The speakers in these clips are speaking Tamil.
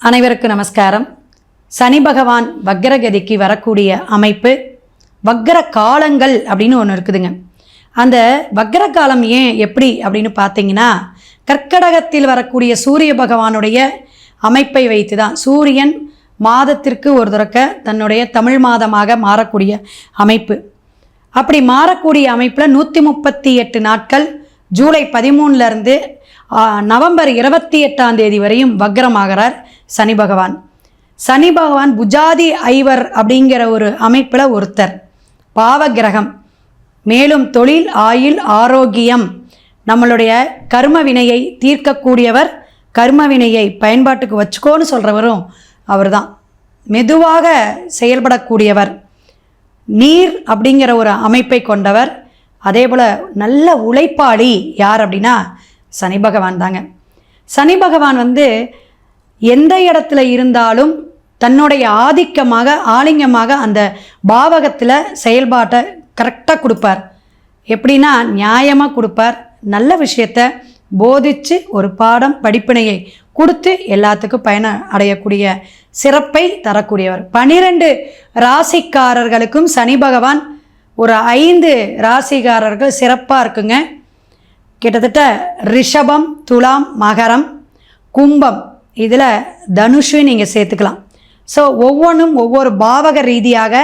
அனைவருக்கும் நமஸ்காரம். சனி பகவான் வக்ரகதிக்கு வரக்கூடிய அமைப்பு வக்ர காலங்கள் அப்படின்னு ஒன்று இருக்குதுங்க. அந்த வக்ர காலம் ஏன் எப்படி அப்படின்னு பார்த்தீங்கன்னா கர்க்கடகத்தில் வரக்கூடிய சூரிய பகவானுடைய அமைப்பை வைத்து தான் சூரியன் மாதத்திற்கு ஒரு தடக்க தன்னுடைய தமிழ் மாதமாக மாறக்கூடிய அமைப்பு. அப்படி மாறக்கூடிய அமைப்பில் நூற்றி முப்பத்தி எட்டு நாட்கள் ஜூலை பதிமூணுலேருந்து நவம்பர் இருபத்தி எட்டாம் தேதி வரையும் வக்ரமாகிறார். சனி பகவான். சனி பகவான் புஜாதி ஐவர் அப்படிங்கிற ஒரு அமைப்பில் ஒருத்தர். பாவ கிரகம் மேலும் தொழில் ஆயுள் ஆரோக்கியம். நம்மளுடைய கர்ம வினையை தீர்க்கக்கூடியவர் கர்ம வினையை பயன்பாட்டுக்கு வச்சுக்கோன்னு சொல்கிறவரும் அவர் தான் மெதுவாக செயல்படக்கூடியவர். நீர் அப்படிங்கிற ஒரு அமைப்பை கொண்டவர். அதே போல் நல்ல உழைப்பாளி யார் அப்படின்னா சனி பகவான் தாங்க. சனி பகவான் வந்து எந்த இடத்துல இருந்தாலும் தன்னுடைய ஆதிக்கமாக ஆலிங்கமாக அந்த பாவகத்தில் செயல்பாட்டை கரெக்டாக கொடுப்பார். எப்படின்னா நியாயமாக கொடுப்பார். நல்ல விஷயத்த போதித்து ஒரு பாடம் படிப்பினையை கொடுத்து எல்லாத்துக்கும் பயன அடையக்கூடிய சிறப்பை தரக்கூடியவர். பனிரெண்டு ராசிக்காரர்களுக்கும் சனி பகவான் ஒரு ஐந்து ராசிக்காரர்கள் சிறப்பாக இருக்குங்க. கிட்டத்தட்ட ரிஷபம் துலாம் மகரம் கும்பம் இதில் தனுஷையும் நீங்கள் சேர்த்துக்கலாம். ஸோ ஒவ்வொன்றும் ஒவ்வொரு பாவக ரீதியாக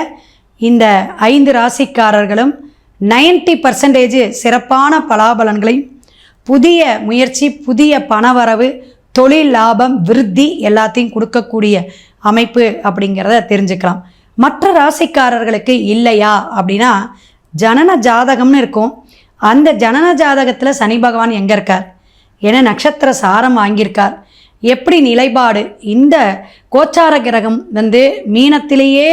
இந்த ஐந்து ராசிக்காரர்களும் 90% பர்சன்டேஜ் சிறப்பான பலாபலன்களையும் புதிய முயற்சி புதிய பணவரவு தொழில் லாபம் விருத்தி எல்லாத்தையும் கொடுக்கக்கூடிய அமைப்பு அப்படிங்கிறத தெரிஞ்சுக்கலாம். மற்ற ராசிக்காரர்களுக்கு இல்லையா அப்படின்னா ஜனன ஜாதகம்னு இருக்கும். அந்த ஜனன ஜாதகத்தில் சனி பகவான் எங்கே இருக்கார்? ஏன்னா நட்சத்திர சாரம் வாங்கியிருக்கார். எப்படி நிலைப்பாடு? இந்த கோச்சார கிரகம் வந்து மீனத்திலேயே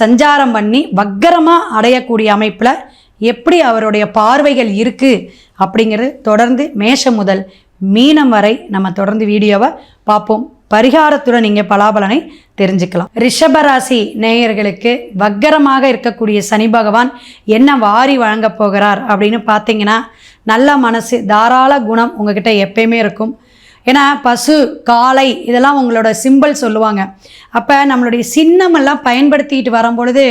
சஞ்சாரம் பண்ணி வக்கரமாக அடையக்கூடிய அமைப்பில் எப்படி அவருடைய பார்வைகள் இருக்குது அப்படிங்கிறது தொடர்ந்து மேஷம் முதல் மீனம் வரை நம்ம தொடர்ந்து வீடியோவை பார்ப்போம். பரிகாரத்துடன் நீங்கள் பலாபலனை தெரிஞ்சுக்கலாம். ரிஷபராசி நேயர்களுக்கு வக்கரமாக இருக்கக்கூடிய சனி பகவான் என்ன வாரி வழங்கப் போகிறார் அப்படின்னு பார்த்தீங்கன்னா நல்ல மனசு தாராள குணம் உங்ககிட்ட எப்பயுமே இருக்கும். ஏன்னா பசு காளை இதெல்லாம் உங்களோட சிம்பிள் சொல்லுவாங்க. அப்போ நம்மளுடைய சின்னமெல்லாம் பயன்படுத்திட்டு வரும்பொழுது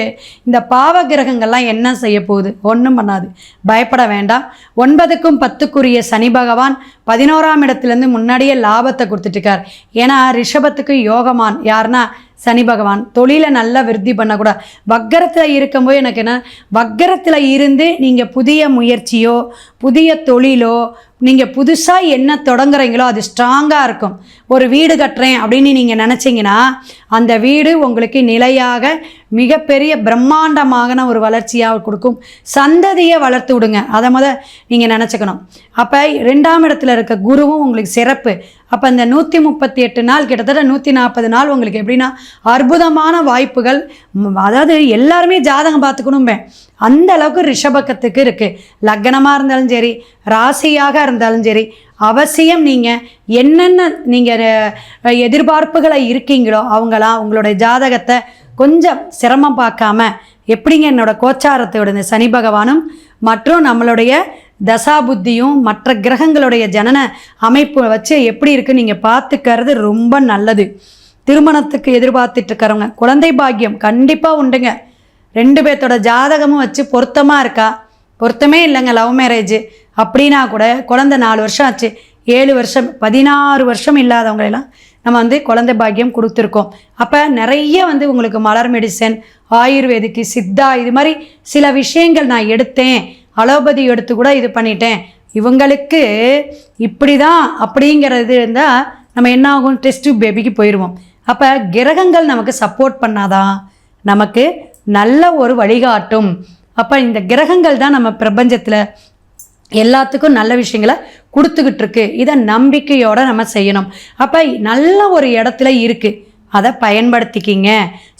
இந்த பாவ கிரகங்கள்லாம் என்ன செய்ய போகுது? ஒன்றும் பண்ணாது. பயப்பட வேண்டாம். ஒன்பதுக்கும் பத்துக்குரிய சனி பகவான் பதினோராம் இடத்துலேருந்து முன்னாடியே லாபத்தை கொடுத்துட்ருக்கார் ஏன்னா ரிஷபத்துக்கு யோகமான் யாருன்னா சனி பகவான் தொழிலை நல்லா விருத்தி பண்ணக்கூடாது வக்கரத்தில் இருக்கும்போது எனக்கு என்ன வக்கரத்தில் இருந்து நீங்கள் புதிய முயற்சியோ புதிய தொழிலோ நீங்கள் புதுசாக என்ன தொடங்குறீங்களோ அது ஸ்ட்ராங்காக இருக்கும். ஒரு வீடு கட்டுறேன் அப்படின்னு நீங்கள் நினச்சிங்கன்னா அந்த வீடு உங்களுக்கு நிலையாக மிகப்பெரிய பிரம்மாண்டமான ஒரு வளர்ச்சியாக கொடுக்கும். சந்ததியை வளர்த்து விடுங்க. அதை முத நீங்கள் நினச்சிக்கணும். அப்போ ரெண்டாம் இடத்துல இருக்க குருவும் உங்களுக்கு சிறப்பு. அப்போ இந்த நூற்றி முப்பத்தி எட்டு நாள் கிட்டத்தட்ட நூற்றி நாற்பது நாள் உங்களுக்கு எப்படின்னா அற்புதமான வாய்ப்புகள். அதாவது எல்லாருமே ஜாதகம் பார்த்துக்கணும்பேன். அந்த அளவுக்கு ரிஷபக்கத்துக்கு இருக்குது லக்னமாக இருந்தாலும் சரி ராசியாக இருந்தாலும் சரி அவசியம் நீங்கள் என்னென்ன நீங்கள் எதிர்பார்ப்புகளை இருக்கீங்களோ அவங்களாம் உங்களுடைய ஜாதகத்தை கொஞ்சம் சிரமம் பார்க்காம எப்படிங்க என்னோட கோச்சாரத்தோட இந்த சனி பகவானும் மற்றும் நம்மளுடைய தசாபுத்தியும் மற்ற கிரகங்களுடைய ஜனன அமைப்பு வச்சு எப்படி இருக்குன்னு நீங்கள் பார்த்துக்கிறது ரொம்ப நல்லது. திருமணத்துக்கு எதிர்பார்த்துட்டு இருக்கிறவங்க குழந்தை பாக்கியம் கண்டிப்பாக உண்டுங்க. ரெண்டு பேர்த்தோட ஜாதகமும் வச்சு பொருத்தமாக இருக்கா? பொருத்தமே இல்லைங்க லவ் மேரேஜ் அப்படின்னா கூட குழந்தை நாலு வருஷம் ஆச்சு. ஏழு வருஷம் பதினாறு வருஷம் இல்லாதவங்களெல்லாம் நம்ம வந்து குழந்தை பாக்கியம் கொடுத்துருக்கோம். அப்போ நிறைய வந்து உங்களுக்கு மலர் மெடிசன் ஆயுர்வேதிக்கு சித்தா இது மாதிரி சில விஷயங்கள் நான் எடுத்தேன். அலோபதி எடுத்து கூட இது பண்ணிட்டேன். இவங்களுக்கு இப்படி தான் அப்படிங்கிறது இருந்தால் நம்ம என்ன ஆகும்? டெஸ்ட் பேபிக்கு போயிடுவோம் அப்போ கிரகங்கள் நமக்கு சப்போர்ட் பண்ணாதான் நமக்கு நல்ல ஒரு வழிகாட்டும். அப்போ இந்த கிரகங்கள் தான் நம்ம பிரபஞ்சத்தில் எல்லாத்துக்கும் நல்ல விஷயங்களை கொடுத்துக்கிட்டு இருக்கு. இதை நம்பிக்கையோட நம்ம செய்யணும். அப்போ நல்ல ஒரு இடத்துல இருக்குது அதை பயன்படுத்திக்கிங்க.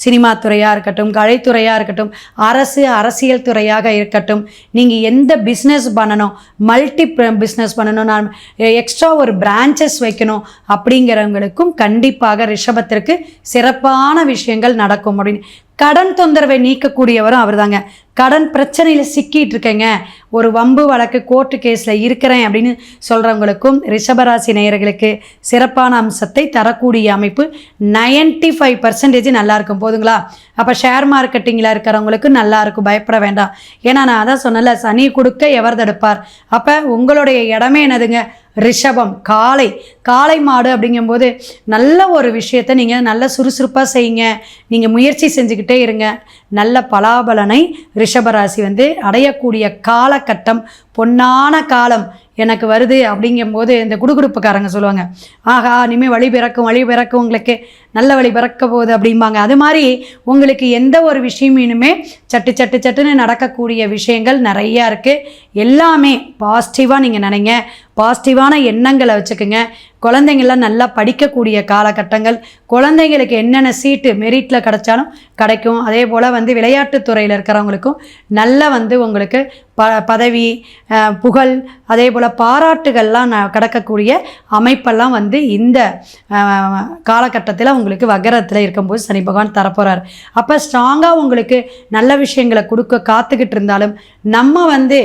சினிமா துறையாக இருக்கட்டும் கலைத்துறையாக இருக்கட்டும் அரசு அரசியல் துறையாக இருக்கட்டும். நீங்கள் எந்த பிஸ்னஸ் பண்ணணும்? மல்டி பிஸ்னஸ் பண்ணணும். நான் எக்ஸ்ட்ரா ஒரு பிரான்ச்சஸ் வைக்கணும். அப்படிங்கிறவங்களுக்கும் கண்டிப்பாக ரிஷபத்திற்கு சிறப்பான விஷயங்கள் நடக்கும் அப்படின்னு. கடன் தொந்தரவை நீக்கக்கூடியவரும் அவர்தாங்க. கடன் பிரச்சனையில் சிக்கிட்டு இருக்கேங்க ஒரு வம்பு வழக்கு கோர்ட்டு கேஸில் இருக்கிறேன் அப்படின்னு சொல்கிறவங்களுக்கும் ரிஷபராசி நேயர்களுக்கு சிறப்பான அம்சத்தை தரக்கூடிய அமைப்பு நைன்டி ஃபைவ் பர்சன்டேஜ் நல்லா இருக்கும். போதுங்களா? அப்போ ஷேர் மார்க்கெட்டிங்கில் இருக்கிறவங்களுக்கு நல்லாயிருக்கும் பயப்பட வேண்டாம். ஏன்னா நான் அதான் சொன்னல சனி கொடுக்க எவர் தடுப்பார் அப்போ உங்களுடைய இடமே என்னதுங்க? ரிஷபம். காளை. காளை மாடு அப்படிங்கும்போது நல்ல ஒரு விஷயத்தை நீங்கள் நல்ல சுறுசுறுப்பாக செய்யுங்க. நீங்கள் முயற்சி செஞ்சுக்கிட்டே இருங்க. நல்ல பலாபலனை ரிஷபராசி வந்து அடையக்கூடிய காலகட்டம் பொன்னான காலம் எனக்கு வருது அப்படிங்கும்போது இந்த குடுகுடுப்புக்காரங்க சொல்லுவாங்க ஆஹா இனிமேல் வழி பிறக்கும் வழி பிறக்கும் உங்களுக்கு நல்ல வழி பிறக்க போகுது அப்படிம்பாங்க. அது மாதிரி உங்களுக்கு எந்த ஒரு விஷயமினுமே சட்டு சட்டு சட்டுன்னு நடக்கக்கூடிய விஷயங்கள் நிறையா இருக்குது எல்லாமே பாசிட்டிவாக நீங்கள் நினைங்க. பாசிட்டிவான எண்ணங்களை வச்சுக்கோங்க. குழந்தைங்கள்லாம் நல்லா படிக்கக்கூடிய காலகட்டங்கள். குழந்தைங்களுக்கு என்னென்ன சீட்டு மெரிட்டில் கிடைச்சாலும் கிடைக்கும். அதே போல் வந்து விளையாட்டுத்துறையில் இருக்கிறவங்களுக்கும் நல்ல வந்து உங்களுக்கு ப பதவி புகழ் அதே போல் பாராட்டுகள்லாம் ந கிடக்கக்கூடிய அமைப்பெல்லாம் வந்து இந்த காலகட்டத்தில் உங்களுக்கு வகரத்தில் இருக்கும்போது சனி பகவான் தரப்போகிறார் அப்போ ஸ்ட்ராங்காக உங்களுக்கு நல்ல விஷயங்களை கொடுக்க காத்துக்கிட்டு இருந்தாலும் நம்ம வந்து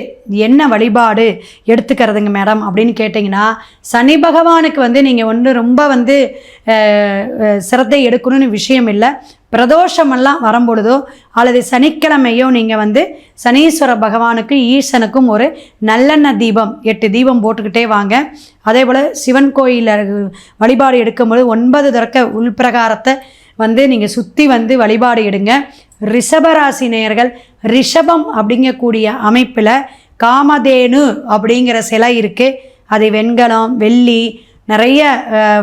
என்ன வழிபாடு எடுத்துக்கிறதுங்க மேடம் அப்படின்னு கேட்டிங்கன்னா சனி பகவானுக்கு வந்து நீங்கள் ஒன்று ரொம்ப வந்து சிரத்தை எடுக்கணும்னு விஷயம் இல்லை. பிரதோஷமெல்லாம் வரும்பொழுதோ அல்லது சனிக்கிழமையோ நீங்கள் வந்து சனீஸ்வர பகவானுக்கு ஈசனுக்கும் ஒரு நல்லெண்ணெய் தீபம் எட்டு தீபம் போட்டுக்கிட்டே வாங்க. அதே போல் சிவன் கோயிலில் வழிபாடு எடுக்கும்போது ஒன்பது திறக்க உள்பிரகாரத்தை வந்து நீங்கள் சுற்றி வந்து வழிபாடு எடுங்க. ரிஷபராசி நேயர்கள் ரிஷபம் அப்படிங்கக்கூடிய அமைப்பில் காமதேனு அப்படிங்கிற சிலை இருக்குது அது வெண்கலம் வெள்ளி நிறைய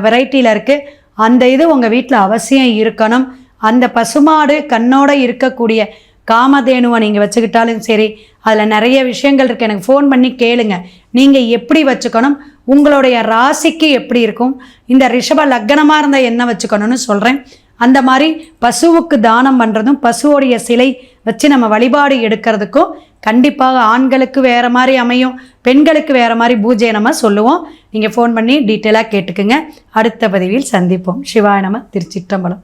வெரைட்டியில் இருக்குது அந்த இது உங்கள் வீட்டில் அவசியம் இருக்கணும். அந்த பசுமாடு கண்ணோட இருக்கக்கூடிய காமதேனுவை நீங்கள் வச்சுக்கிட்டாலும் சரி அதில் நிறைய விஷயங்கள் இருக்குது எனக்கு ஃபோன் பண்ணி கேளுங்க. நீங்கள் எப்படி வச்சுக்கணும்? உங்களுடைய ராசிக்கு எப்படி இருக்கும்? இந்த ரிஷப லக்னமாக இருந்தால் என்ன வச்சுக்கணும்னு சொல்கிறேன் அந்த மாதிரி பசுவுக்கு தானம் பண்ணுறதும் பசுவோடைய சிலை வச்சு நம்ம வழிபாடு எடுக்கிறதுக்கும் கண்டிப்பாக ஆண்களுக்கு வேறு மாதிரி அமையும் பெண்களுக்கு வேறு மாதிரி பூஜை நம்ம சொல்லுவோம். நீங்கள் ஃபோன் பண்ணி டீட்டெயிலாக கேட்டுக்குங்க. அடுத்த பதிவில் சந்திப்போம். சிவாய நம்ம திருச்சிற்றம்பலம்.